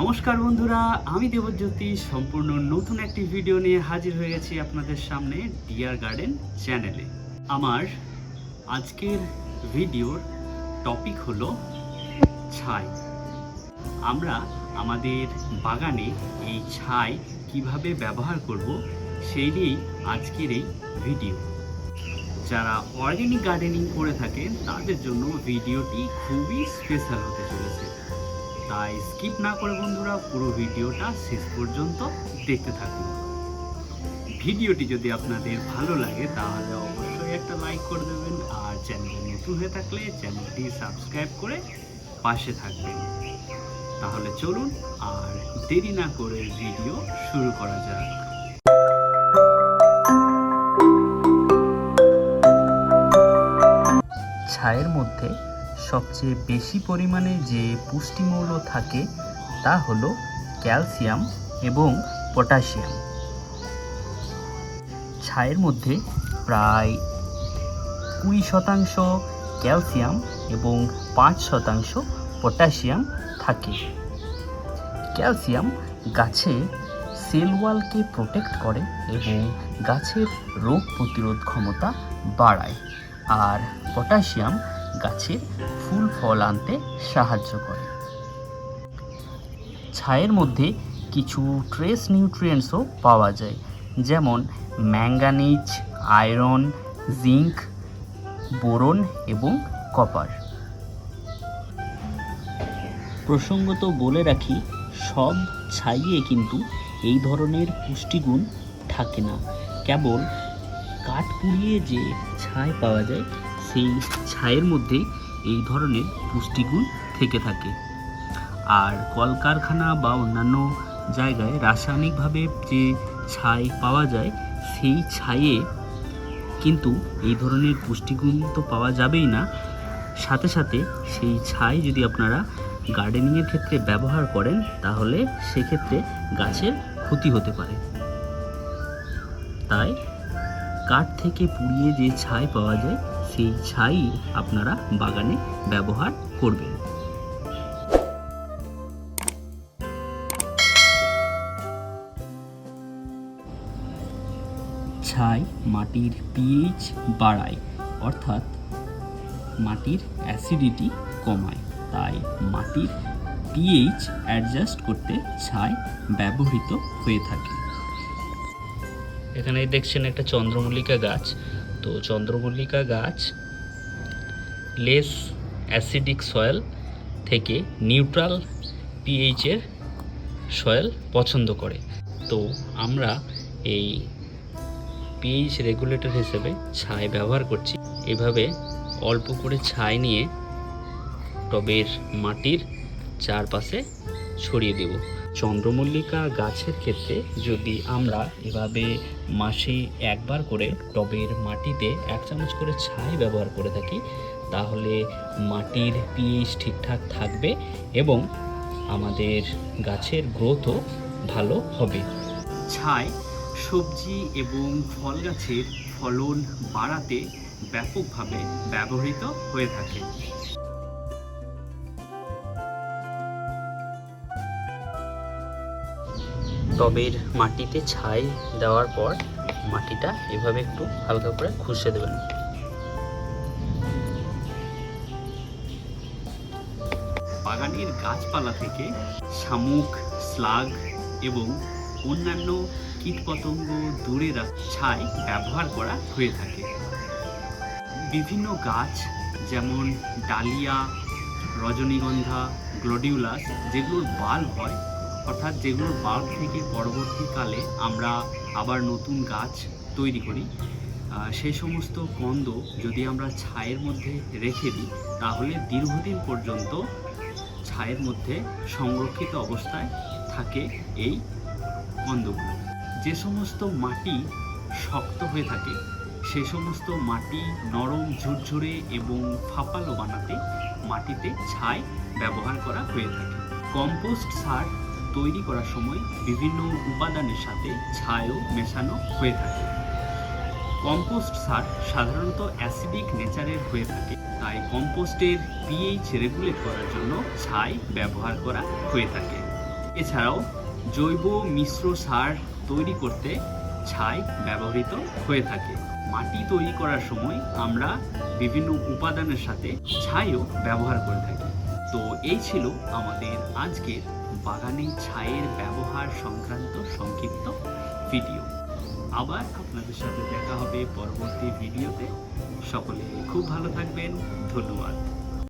নমস্কার বন্ধুরা, আমি দেবজ্যোতি, সম্পূর্ণ নতুন একটি ভিডিও নিয়ে হাজির হয়ে গেছি আপনাদের সামনে ডিয়ার গার্ডেন চ্যানেলে আমার আজকের ভিডিওর টপিক হলো ছাই। আমরা আমাদের বাগানে এই ছাই কীভাবে ব্যবহার করব, সেই নিয়েই আজকের এই ভিডিও যারা অর্গ্যানিক গার্ডেনিং করে থাকেন, তাদের জন্য ভিডিওটি খুবই স্পেশাল হতে চলেছে। তাই স্কিপ না করে বন্ধুরা পুরো ভিডিওটা শেষ পর্যন্ত দেখতে থাকুন। ভিডিওটি যদি আপনাদের ভালো লাগে, তাহলে অবশ্যই একটা লাইক করে দেবেন আর চ্যানেলে নতুন হয়ে থাকলে চ্যানেলটি সাবস্ক্রাইব করে পাশে থাকবেন। তাহলে চলুন আর দেরি না করে ভিডিও শুরু করা যাক। ছায়ের মধ্যে সবচেয়ে বেশি পরিমাণে যে পুষ্টিমৌল থাকে তা হলো ক্যালসিয়াম এবং পটাশিয়াম। ছায়ের মধ্যে প্রায় কুড়ি শতাংশ ক্যালসিয়াম এবং পাঁচ শতাংশ পটাশিয়াম থাকে। ক্যালসিয়াম গাছে সেল ওয়ালকে প্রোটেক্ট করে এবং গাছের রোগ প্রতিরোধ ক্ষমতা বাড়ায়। আর পটাশিয়াম গাছের ফুল, ফল আনতে সাহায্য করে। ছায়ের মধ্যে কিছু ট্রেস নিউট্রিয়েন্টসও পাওয়া যায়, যেমন ম্যাঙ্গানিজ আয়রন জিঙ্ক বোরন এবং কপার প্রসঙ্গত বলে রাখি, সব ছাইয়ে কিন্তু এই ধরনের পুষ্টিগুণ থাকে না। কেবল কাঠ পুড়িয়ে যে ছাই পাওয়া যায় সেই ছাইয়ের মধ্যেই এই ধরনের পুষ্টিগুণ থেকে থাকে। আর কলকারখানা বা অন্যান্য জায়গায় রাসায়নিকভাবে যে ছাই পাওয়া যায়, সেই ছাইয়ে কিন্তু এই ধরনের পুষ্টিগুণ তো পাওয়া যাবেই না। সাথে সাথে সেই ছাই যদি আপনারা গার্ডেনিংয়ের ক্ষেত্রে ব্যবহার করেন, তাহলে সেক্ষেত্রে গাছের ক্ষতি হতে পারে। তাই কাঠ থেকে পুড়িয়ে যে ছাই পাওয়া যায় সেই ছাই আপনারা বাগানে ব্যবহার করবেন। ছাই মাটির পিএইচ বাড়ায়, অর্থাৎ মাটির অ্যাসিডিটি কমায়। তাই মাটির পিএইচ অ্যাডজাস্ট করতে ছাই ব্যবহৃত হয়ে থাকে। এখানে দেখছেন একটা চন্দ্রমল্লিকা গাছ। তো চন্দ্রমল্লিকা গাছ, লেস অ্যাসিডিক সয়েল থেকে নিউট্রাল পিএইচের সয়েল পছন্দ করে। তো আমরা এই পিএইচ রেগুলেটর হিসেবে ছাই ব্যবহার করছি। এভাবে অল্প করে ছাই নিয়ে টবের মাটির চারপাশে ছড়িয়ে দেব। চন্দ্রমল্লিকা গাছের ক্ষেত্রে যদি আমরা এভাবে মাসে একবার করে টবের মাটিতে এক চামচ করে ছাই ব্যবহার করে থাকি, তাহলে মাটির পিএইচ ঠিকঠাক থাকবে এবং আমাদের গাছের গ্রোথও ভালো হবে। ছাই, সবজি এবং ফল গাছের ফলন বাড়াতে ব্যাপকভাবে ব্যবহৃত হয়ে থাকে। টবের মাটিতে ছাই দেওয়ার পর মাটিটা এভাবে একটু হালকা করে ঘষে দেবেন। বাগানের গাছপালা থেকে শামুক, স্লাগ এবং অন্যান্য কীটপতঙ্গ দূরে ছাই ব্যবহার করা হয়ে থাকে। বিভিন্ন গাছ যেমন ডালিয়া, রজনীগন্ধা, গ্লোডিউলাস যেগুলোর বাল্ব হয় অর্থাৎ যেগুলোর বাল্ব থেকে পরবর্তীকালে আমরা আবার নতুন গাছ তৈরি করি সেই সমস্ত কন্দ যদি আমরা ছায়ের মধ্যে রেখে দিই, তাহলে দীর্ঘদিন পর্যন্ত ছায়ের মধ্যে সংরক্ষিত অবস্থায় থাকে এই কন্দগুলো। যে সমস্ত মাটি শক্ত হয়ে থাকে, সে সমস্ত মাটি নরম, ঝুরঝুরে এবং ফাঁপালো বানাতে মাটিতে ছাই ব্যবহার করা হয়ে থাকে। কম্পোস্ট সার তৈরি করার সময় বিভিন্ন উপাদানের সাথে ছাইও মেশানো হয়ে থাকে। কম্পোস্ট সার সাধারণত অ্যাসিডিক নেচারের হয়ে থাকে, তাই কম্পোস্টের পিএইচ রেগুলেট করার জন্য ছাই ব্যবহার করা হয়ে থাকে। এছাড়াও জৈব মিশ্র সার তৈরি করতে ছাই ব্যবহৃত হয়ে থাকে। মাটি তৈরি করার সময় আমরা বিভিন্ন উপাদানের সাথে ছাইও ব্যবহার করে থাকি। তো এই ছিল আমাদের আজকের বাগানে ছাইয়ের ব্যবহার সংক্রান্ত সংক্ষিপ্ত ভিডিও। আবার আপনাদের সাথে দেখা হবে পরবর্তী ভিডিওতে। সকলে খুব ভালো থাকবেন। ধন্যবাদ।